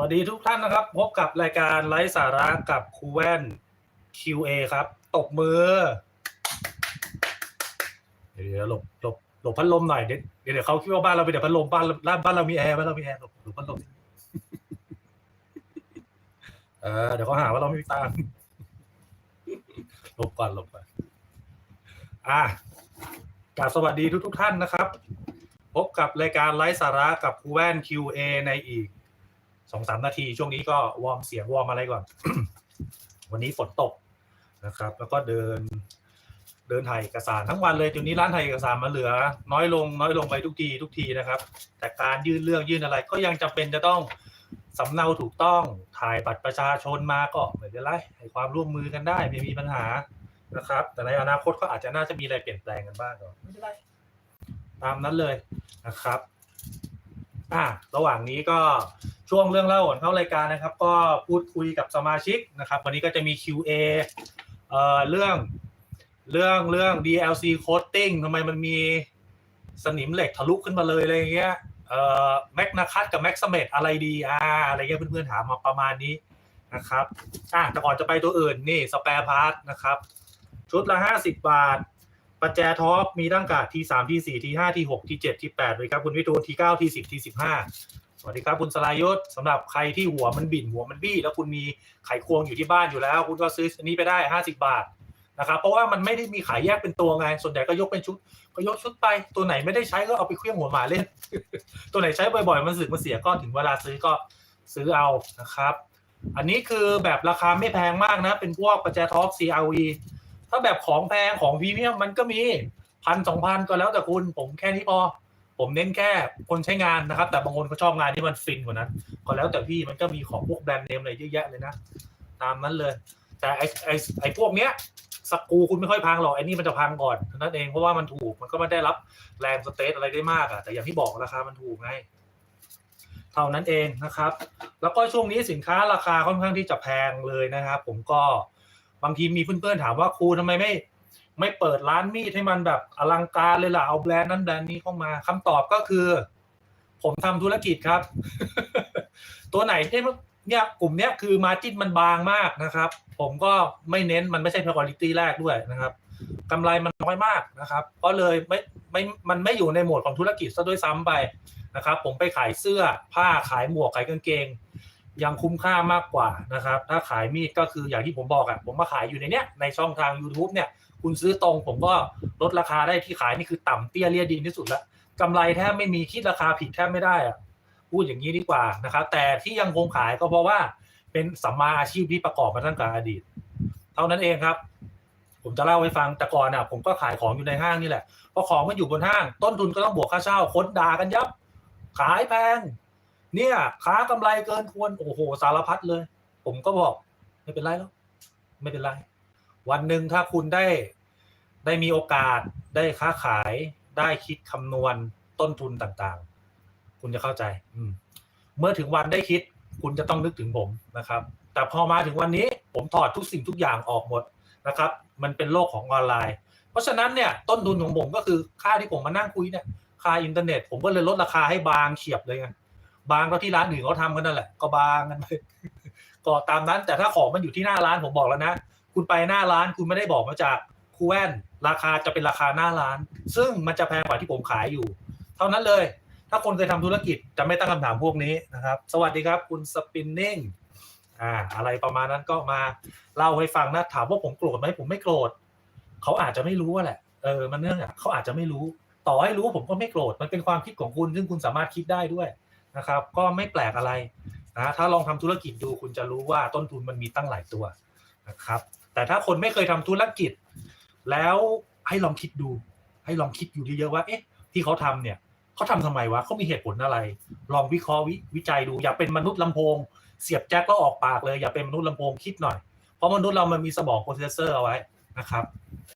วัสดีทุกท่านนะครับ พบกับรายการไลฟ์สาระกับครูแว่น QA ครับ ตบมือ เดี๋ยวหลบหลบหลบพัดลมหน่อยเดี๋ยวเดี๋ยวเขาคิดว่าบ้านเราเป็นแต่พัดลมบ้านบ้านบ้านเรามีแอร์บ้านเรามีแอร์หลบหลบพัดลมเออเดี๋ยวเขาหาว่าเราไม่มีตังหลบก่อนหลบก่อนอะกราบสวัสดีทุกทุกท่านนะครับ พบกับรายการไลฟ์สาระกับครูแว่น QA ในอีก สองสามนาที ช่วงนี้ก็วอร์มเสียงวอร์มอะไรก่อน วันนี้ฝนตกนะครับ แล้วก็เดิน เดินถ่ายเอกสารทั้งวันเลยจุดนี้ร้านถ่ายเอกสารมาเหลือ น้อยลง น้อยลงไปทุกทีทุกทีนะครับ แต่การยื่นเรื่องยื่นอะไร ก็ยังจำเป็นจะต้องสำเนาถูกต้องถ่ายบัตรประชาชนมาก็ไม่เป็นไรให้ความร่วมมือกันได้ไม่มีปัญหานะครับ แต่ในอนาคตก็อาจจะน่าจะมีอะไรเปลี่ยนแปลงกันบ้างก็ไม่เป็นไรตามนั้นเลยนะครับ อะระหว่างนี้ก็ช่วงเรื่องเล่าก่อนเข้ารายการนะครับ ก็พูดคุยกับสมาชิกนะครับ วันนี้ก็จะมี QA เอ่อเรื่องเรื่องเรื่อง DLC coating ทำไมมันมีสนิมเหล็กทะลุขึ้นมาเลยอะไรเงี้ยเอ่อแม็กนาคัตกับแม็กซ์เมดอะไรดีอ่าอะไรเงี้ยเพื่อนๆถามมาประมาณนี้นะครับอะแต่ก่อนจะไปตัวอื่นนี่สเปร์พาร์ทนะครับ ชุดละ 50 บาท ประแจท็อปมีตั้งกาดทีสามทีสี่ทีห้าทีหกทีเจ็ดทีแปดเลยครับคุณวิทูลทีเก้าทีสิบทีสิบห้าสวัสดีครับคุณสลายยศสำหรับใครที่หัวมันบิ่นหัวมันบี้ แล้วคุณมีไขควงอยู่ที่บ้านอยู่แล้ว คุณก็ซื้ออันนี้ไปได้ห้าสิบบาทนะครับเพราะว่ามันไม่ได้มีขายแยกเป็นตัวไง ส่วนใหญ่ก็ยกเป็นชุด ก็ยกชุดไปตัวไหนไม่ได้ใช้ก็เอาไปเคลื่องหัวหมาเล่น ตัวไหนใช้บ่อยๆ มันสึกมันเสียก็ถึงเวลาซื้อก็ซื้อเอานะครับ อันนี้คือแบบราคาไม่แพงมากนะ เป็นพวกประแจท็อป CRV ถ้าแบบของแพงของพรีเมียมมันก็มีพันสองพันก็แล้วแต่คุณผมแค่นี้พอ ผมเน้นแค่คนใช้งานนะครับ แต่บางคนเขาชอบงานที่มันฟินกว่านั้นก็แล้วแต่พี่มันก็มีของพวกแบรนด์เนมอะไรเยอะแยะเลยนะ ตามนั้นเลย แต่ไอไอไอพวกเนี้ยสกูคุณไม่ค่อยพังหรอกไอ้นี่มันจะพังก่อนนั้นเองเพราะว่ามันถูกมันก็ไม่ได้รับแรงสเตทอะไรได้มากอะแต่อย่างที่บอกราคามันถูกไงเท่านั้นเองนะครับ แล้วก็ช่วงนี้สินค้าราคาค่อนข้างที่จะแพงเลยนะครับ ผมก็ บางทีมีเพื่อนๆถามว่าครูทำไมไม่ ไม่เปิดร้านมีดให้มันแบบอลังการเลยล่ะเอาแบรนด์นั้นแบรนด์นี้เข้ามาคำตอบก็คือ ผมทำธุรกิจครับ ตัวไหนที่เนี่ยกลุ่มเนี้ยคือมาจิ้นมันบางมากนะครับ ผมก็ไม่เน้นมันไม่ใช่ priority แรกด้วยนะครับกำไรมันน้อยมากนะครับ ก็เลยไม่ไม่มันไม่อยู่ในโหมดของธุรกิจซะด้วยซ้ำไปนะครับ ผมไปขายเสื้อผ้าขายหมวกขายกางเกง ยังคุ้มค่ามากกว่านะครับ ถ้าขายมีดก็คืออย่างที่ผมบอกอะผมมาขายอยู่ในเนี้ยในช่องทาง YouTube เนี่ย คุณซื้อตรงผมก็ลดราคาได้ที่ขายนี่คือต่ำเตี้ยเลียดินที่สุดแล้วกำไรแทบไม่มีคิดราคาผิดแทบไม่ได้อะพูดอย่างนี้ดีกว่านะครับ แต่ที่ยังคงขายก็เพราะว่าเป็นสัมมาอาชีพที่ประกอบมาตั้งแต่อดีต เท่านั้นเองครับ ผมจะเล่าให้ฟังแต่ก่อนอะ ผมก็ขายของอยู่ในห้างนี่แหละพอของมันอยู่บนห้าง ต้นทุนก็ต้องบวกค่าเช่าคนด่ากันยับ ขายแพง เนี่ยค้ากำไรเกินควรโอ้โหสารพัดเลย ผมก็บอก ไม่เป็นไรแล้วไม่เป็นไร วันหนึ่งถ้าคุณได้ได้มีโอกาสได้ค้าขายได้คิดคำนวณต้นทุนต่างๆ คุณจะเข้าใจ อืม เมื่อถึงวันได้คิด คุณจะต้องนึกถึงผมนะครับ แต่พอมาถึงวันนี้ ผมถอดทุกสิ่งทุกอย่างออกหมดนะครับ มันเป็นโลกของออนไลน์ เพราะฉะนั้นเนี่ย ต้นทุนของผมก็คือค่าที่ผมมานั่งคุยเนี่ยค่าอินเทอร์เน็ต ผมก็เลยลดราคาให้บางเฉียบเลยไง บางก็ที่ร้านอื่นเขาทำกันนั่นแหละก็บางกันไปก็ตามนั้น แต่ถ้าของมันอยู่ที่หน้าร้านผมบอกแล้วนะ คุณไปหน้าร้านคุณไม่ได้บอกมาจากคูแวนราคาจะเป็นราคาหน้าร้าน ซึ่งมันจะแพงกว่าที่ผมขายอยู่ เท่านั้นเลย ถ้าคนเคยทำธุรกิจจะไม่ตั้งคำถามพวกนี้นะครับ สวัสดีครับคุณสปินนิ่งอ่าอะไรประมาณนั้นก็มาเล่าให้ฟังนะถามว่าผมโกรธไหมผมไม่โกรธเขาอาจจะไม่รู้ว่าแหละเออมันเนื่องอะเขาอาจจะไม่รู้ ต่อให้รู้ผมก็ไม่โกรธมันเป็นความคิดของคุณซึ่งคุณสามารถคิดได้ด้วย นะครับก็ไม่แปลกอะไรนะถ้าลองทำธุรกิจดูคุณจะรู้ว่าต้นทุนมันมีตั้งหลายตัวนะครับแต่ถ้าคนไม่เคยทำธุรกิจ แล้วให้ลองคิดดู ให้ลองคิดอยู่เยอะๆว่าเอ๊ะที่เขาทำเนี่ยเขาทำทำไมวะเขามีเหตุผลอะไร ลองวิเคราะห์วิวิจัยดู อย่าเป็นมนุษย์ลำโพง เสียบแจ็คแล้วออกปากเลย อย่าเป็นมนุษย์ลำโพงคิดหน่อย เพราะมนุษย์เรามันมีสมองโปรเซสเซอร์เอาไว้นะครับ